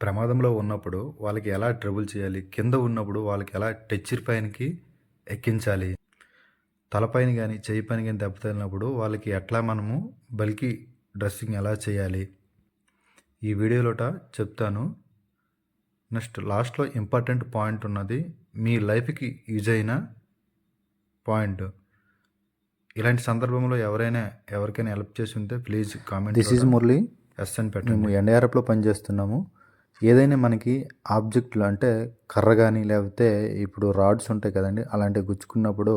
ప్రమాదంలో ఉన్నప్పుడు వాళ్ళకి ఎలా ట్రబుల్ చేయాలి? కింద ఉన్నప్పుడు వాళ్ళకి ఎలా టెచ్చర్ పైనకి ఎక్కించాలి? తలపైన కానీ చెయ్యి పైన కానీ దెబ్బ తగిలినప్పుడు వాళ్ళకి ఎట్లా మనము బల్కి డ్రెస్సింగ్ ఎలా చేయాలి? ఈ వీడియోలోట చెప్తాను. నెక్స్ట్ లాస్ట్లో ఇంపార్టెంట్ పాయింట్ ఉన్నది మీ లైఫ్కి యూజ్ అయిన పాయింట్. ఇలాంటి సందర్భంలో ఎవరైనా ఎవరికైనా హెల్ప్ చేసి ఉంటే please comment this is Murali. Yes అని పెట్టండి. మేము ఎన్డీఆర్ఎఫ్లో పనిచేస్తున్నాము. ఏదైనా మనకి ఆబ్జెక్టులు అంటే కర్ర కానీ లేకపోతే ఇప్పుడు రాడ్స్ ఉంటాయి కదండి అలాంటివి గుచ్చుకున్నప్పుడు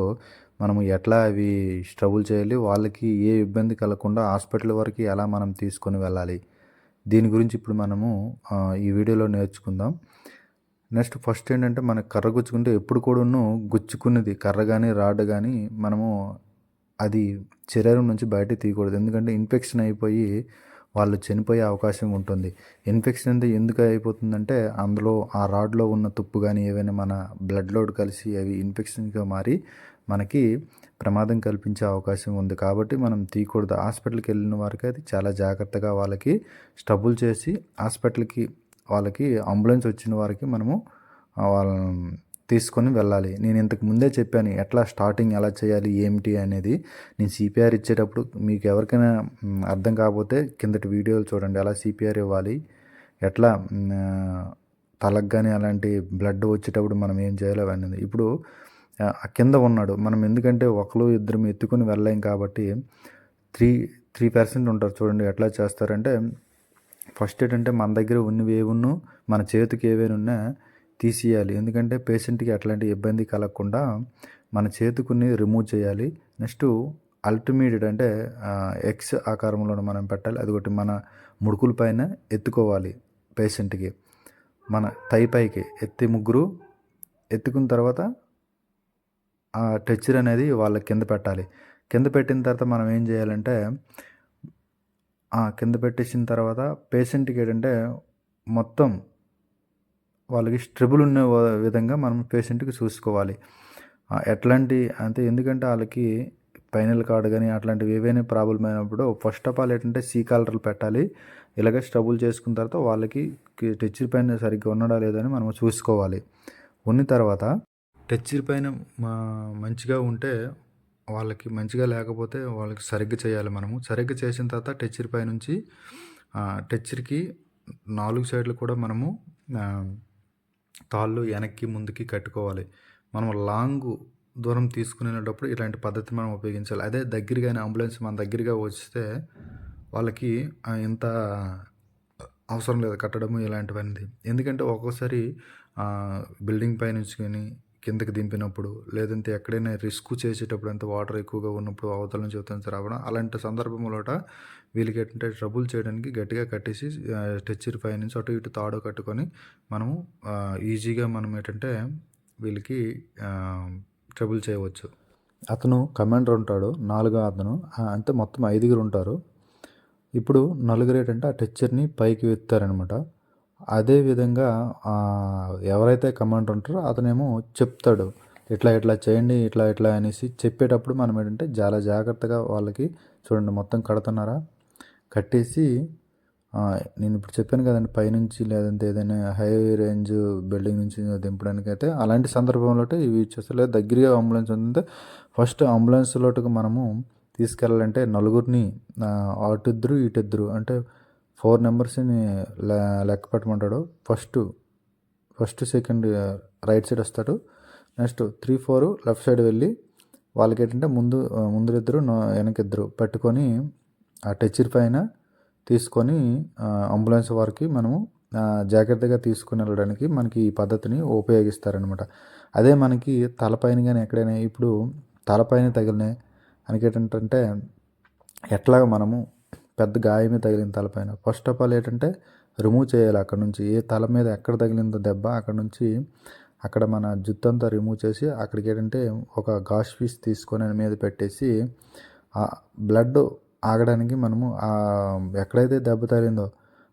మనము ఎట్లా అవి స్ట్రబుల్ చేయాలి వాళ్ళకి ఏ ఇబ్బంది కలగకుండా హాస్పిటల్ వరకు ఎలా మనం తీసుకొని వెళ్ళాలి దీని గురించి ఇప్పుడు మనము ఈ వీడియోలో నేర్చుకుందాం. నెక్స్ట్ ఫస్ట్ ఏంటంటే మనకు కర్ర గుచ్చుకుంటే ఎప్పుడు కూడాను గుచ్చుకున్నది కర్ర కానీ రాడ్ కానీ మనము అది శరీరం నుంచి బయట తీయకూడదు. ఎందుకంటే ఇన్ఫెక్షన్ అయిపోయి వాళ్ళు చనిపోయే అవకాశం ఉంటుంది. ఇన్ఫెక్షన్ అంతా ఎందుకు అయిపోతుందంటే అందులో ఆ రాడ్లో ఉన్న తుప్పు కానీ ఏవైనా మన బ్లడ్లోడ్ కలిసి అవి ఇన్ఫెక్షన్గా మారి మనకి ప్రమాదం కల్పించే అవకాశం ఉంది. కాబట్టి మనం తీయకూడదు. హాస్పిటల్కి వెళ్ళిన వారికి అది చాలా జాగ్రత్తగా వాళ్ళకి స్టబుల్ చేసి హాస్పిటల్కి వాళ్ళకి అంబులెన్స్ వచ్చిన వారికి మనము వాళ్ళ వాళ్ళని తీసుకొని వెళ్ళాలి. నేను ఇంతకు ముందే చెప్పాను ఎట్లా స్టార్టింగ్ ఎలా చేయాలి ఏమిటి అనేది. నేను సిపిఆర్ ఇచ్చేటప్పుడు మీకు ఎవరికైనా అర్థం కాకపోతే కిందటి వీడియోలు చూడండి. ఎలా సిపిఆర్ ఇవ్వాలి ఎట్లా తలకు కానీ అలాంటి బ్లడ్ వచ్చేటప్పుడు మనం ఏం చేయాలి అవన్నీ. ఇప్పుడు ఆ, కింద ఉన్నాడు. మనం ఎందుకంటే ఒకరు ఇద్దరు ఎత్తుకొని వెళ్ళలేం కాబట్టి త్రీ త్రీ పర్సెంట్ ఉంటారు చూడండి ఎట్లా చేస్తారంటే ఫస్ట్ ఏంటంటే మన దగ్గర ఉన్నవి ఏవున్నో మన చేతికి ఏవైనా ఉన్నా తీసేయాలి ఎందుకంటే పేషెంట్కి అట్లాంటి ఇబ్బంది కలగకుండా మన చేతుకుని రిమూవ్ చేయాలి. నెక్స్ట్ అల్టిమేట్ అంటే ఎక్స్ ఆకారంలో మనం పెట్టాలి. అది ఒకటి మన ముడుకుల పైన ఎత్తుకోవాలి పేషెంట్కి. మన తై పైకి ఎత్తి ముగ్గురు ఎత్తుకున్న తర్వాత ఆ టెచ్చర్ అనేది వాళ్ళ కింద పెట్టాలి. కింద పెట్టిన తర్వాత మనం ఏం చేయాలంటే కింద పెట్టేసిన తర్వాత పేషెంట్కి ఏంటంటే మొత్తం వాళ్ళకి స్ట్రిబుల్ ఉన్న విధంగా మనం పేషెంట్కి చూసుకోవాలి. ఎట్లాంటి అంటే ఎందుకంటే వాళ్ళకి పైనల్ కార్డ్ కానీ అట్లాంటివి ఏవైనా ప్రాబ్లం అయినప్పుడు ఫస్ట్ ఆఫ్ ఆల్ ఏంటంటే సీ కాలర్లు పెట్టాలి. ఇలాగ స్ట్రబుల్ చేసుకున్న తర్వాత వాళ్ళకి టెచ్చర్ పైన సరిగ్గా ఉన్నాడా లేదని మనం చూసుకోవాలి. ఉన్న తర్వాత టెచ్చర్ పైన మా- మంచిగా ఉంటే వాళ్ళకి మంచిగా లేకపోతే వాళ్ళకి సరిగ్గా చేయాలి మనము. సరిగ్గా చేసిన తర్వాత టెచ్చర్ పై నుంచి టెచ్చర్కి నాలుగు సైడ్లు కూడా మనము తాళ్ళు వెనక్కి ముందుకి కట్టుకోవాలి. మనం లాంగ్ దూరం తీసుకునేటప్పుడు ఇలాంటి పద్ధతి మనం ఉపయోగించాలి. అదే దగ్గరగానే అంబులెన్స్ మన దగ్గరగా వస్తే వాళ్ళకి ఇంత అవసరం లేదు కట్టడము ఇలాంటివన్నీ. ఎందుకంటే ఒక్కోసారి బిల్డింగ్ పై నుంచి కానీ కిందకి దింపినప్పుడు లేదంటే ఎక్కడైనా రిస్క్ చేసేటప్పుడు అంత వాటర్ ఎక్కువగా ఉన్నప్పుడు అవతల నుంచి అవతల రావడం అలాంటి సందర్భంలోట వీళ్ళకి ఏంటంటే ట్రబుల్ చేయడానికి గట్టిగా కట్టేసి స్టెచ్చర్ పై నుంచి అటు ఇటు తాడు కట్టుకొని మనము ఈజీగా మనం ఏంటంటే వీళ్ళకి ట్రబుల్ చేయవచ్చు. అతను కమాండర్ ఉంటాడు నాలుగో అతను. అంటే మొత్తం ఐదుగురు ఉంటారు. ఇప్పుడు నలుగురు ఏంటంటే ఆ టెచ్చర్ని పైకి ఎత్తారనమాట అదే విధంగా ఎవరైతే కమాండర్ ఉంటారో అతనేమో చెప్తాడు. ఇట్లా ఇట్లా చేయండి ఇట్లా ఇట్లా అనేసి చెప్పేటప్పుడు మనం ఏంటంటే చాలా జాగ్రత్తగా వాళ్ళకి చూడండి మొత్తం కడుతున్నారా? కట్టేసి నేను ఇప్పుడు చెప్పాను కదండి పైనుంచి లేదంటే ఏదైనా హై రేంజ్ బిల్డింగ్ నుంచి దింపడానికి అయితే అలాంటి సందర్భంలో ఇవి ఇచ్చేస్తారు. లేదా దగ్గరగా అంబులెన్స్ ఉందంటే ఫస్ట్ అంబులెన్స్లోకి మనము తీసుకెళ్ళాలంటే నలుగురిని ఆ, అటిద్దరు ఇటిద్దరు అంటే ఫోర్ నెంబర్స్ని లెక్క పెట్టమంటాడు. First first second right side వస్తాడు. Next three four left side వెళ్ళి వాళ్ళకి ఏంటంటే ముందు ముందు ఇద్దరు వెనకిద్దరు పెట్టుకొని ఆ టెచ్చర్ పైన తీసుకొని అంబులెన్స్ వారికి మనము జాగ్రత్తగా తీసుకుని వెళ్ళడానికి మనకి ఈ పద్ధతిని ఉపయోగిస్తారనమాట అదే మనకి తలపైన కానీ ఎక్కడైనా ఇప్పుడు తలపైన తగిలినాయి మనకి ఏంటంటే ఎట్లాగ మనము పెద్ద గాయమే తగిలింది తలపైన. ఫస్ట్ ఆఫ్ ఆల్ ఏంటంటే రిమూవ్ చేయాలి అక్కడ నుంచి. ఏ తల మీద ఎక్కడ తగిలిందో దెబ్బ అక్కడ నుంచి అక్కడ మన జుత్తు అంతా రిమూవ్ చేసి అక్కడికి ఏంటంటే ఒక గాష్ పీస్ తీసుకొని మీద పెట్టేసి ఆ బ్లడ్ ఆగడానికి మనము ఆ ఎక్కడైతే దెబ్బ తగిలిందో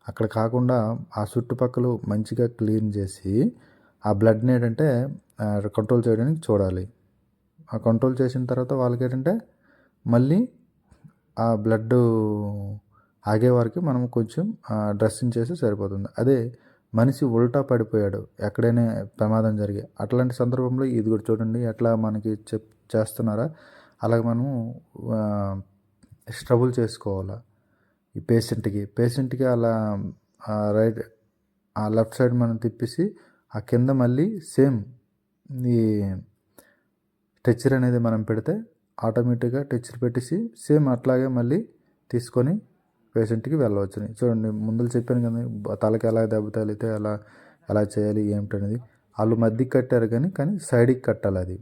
అక్కడ కాకుండా ఆ చుట్టుపక్కల మంచిగా క్లీన్ చేసి ఆ బ్లడ్ని ఏంటంటే కంట్రోల్ చేయడానికి చూడాలి. ఆ కంట్రోల్ చేసిన తర్వాత వాళ్ళకి ఏంటంటే మళ్ళీ ఆ బ్లడ్ ఆగే వరకు మనం కొంచెం డ్రెస్సింగ్ చేస్తే సరిపోతుంది. అదే మనిషి ఉల్టా పడిపోయాడు ఎక్కడైనా ప్రమాదం జరిగి అట్లాంటి సందర్భంలో ఇది కూడా చూడండి ఎట్లా మనకి చెప్ చేస్తున్నారా? అలాగే మనము స్ట్రబుల్ చేసుకోవాలా? ఈ పేషెంట్కి పేషెంట్కి అలా రైట్ ఆ లెఫ్ట్ సైడ్ మనం తిప్పేసి ఆ కింద మళ్ళీ సేమ్ ఈ టెచ్చర్ అనేది మనం పెడితే ఆటోమేటిక్గా టచ్ పెట్టేసి సేమ్ అట్లాగే మళ్ళీ తీసుకొని పేషెంట్కి వెళ్ళవచ్చని. చూడండి ముందు చెప్పాను కదా తలకి ఎలా దెబ్బ తగిలితే ఎలా ఎలా చేయాలి ఏమిటనేది. వాళ్ళు మధ్యకి కట్టారు కానీ కానీ సైడ్కి కట్టాలి అది.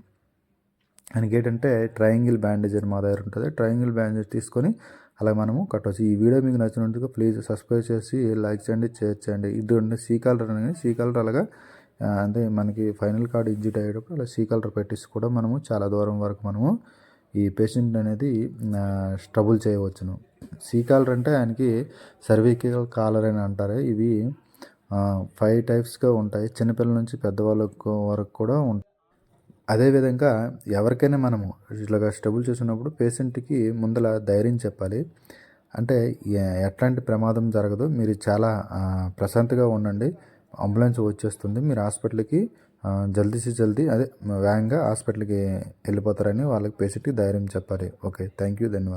దానికి ఏంటంటే ట్రయాంగిల్ బ్యాండేజ్ అని మా దగ్గర ఉంటుంది. ట్రయాంగిల్ బ్యాండేజ్ తీసుకొని అలా మనము కట్టవచ్చు. ఈ వీడియో మీకు నచ్చినట్టుగా ప్లీజ్ సబ్స్క్రైబ్ చేసి లైక్ చేయండి షేర్ చేయండి. ఇది ఉండే సీ కలర్ అనేది సీ కలర్ అలాగా అంటే మనకి ఫైనల్ కార్డ్ ఇంజిట్ అయ్యేటప్పుడు అలా సీ కలర్ పెట్టేసి కూడా మనము చాలా దూరం వరకు మనము ఈ పేషెంట్ అనేది స్ట్రబుల్ చేయవచ్చును. సీ కాలర్ అంటే ఆయనకి సర్వికల్ కాలర్ అని అంటారు. ఇవి ఫైవ్ టైప్స్గా ఉంటాయి. చిన్నపిల్లల నుంచి పెద్దవాళ్ళకు వరకు కూడా ఉంటాయి. అదేవిధంగా ఎవరికైనా మనము ఇట్లాగా స్టబుల్ చేసినప్పుడు పేషెంట్కి ముందల ధైర్యం చెప్పాలి. అంటే ఎట్లాంటి ప్రమాదం జరగదు. మీరు చాలా ప్రశాంతంగా ఉండండి. అంబులెన్స్ వచ్చేస్తుంది. మీరు హాస్పిటల్కి జల్దీ సే జల్దీ అదే వేగంగా హాస్పిటల్కి వెళ్ళిపోతారని వాళ్ళకి పేషెంట్కి ధైర్యం చెప్పాలి. ఓకే థ్యాంక్ యూ ధన్యవాదాలు.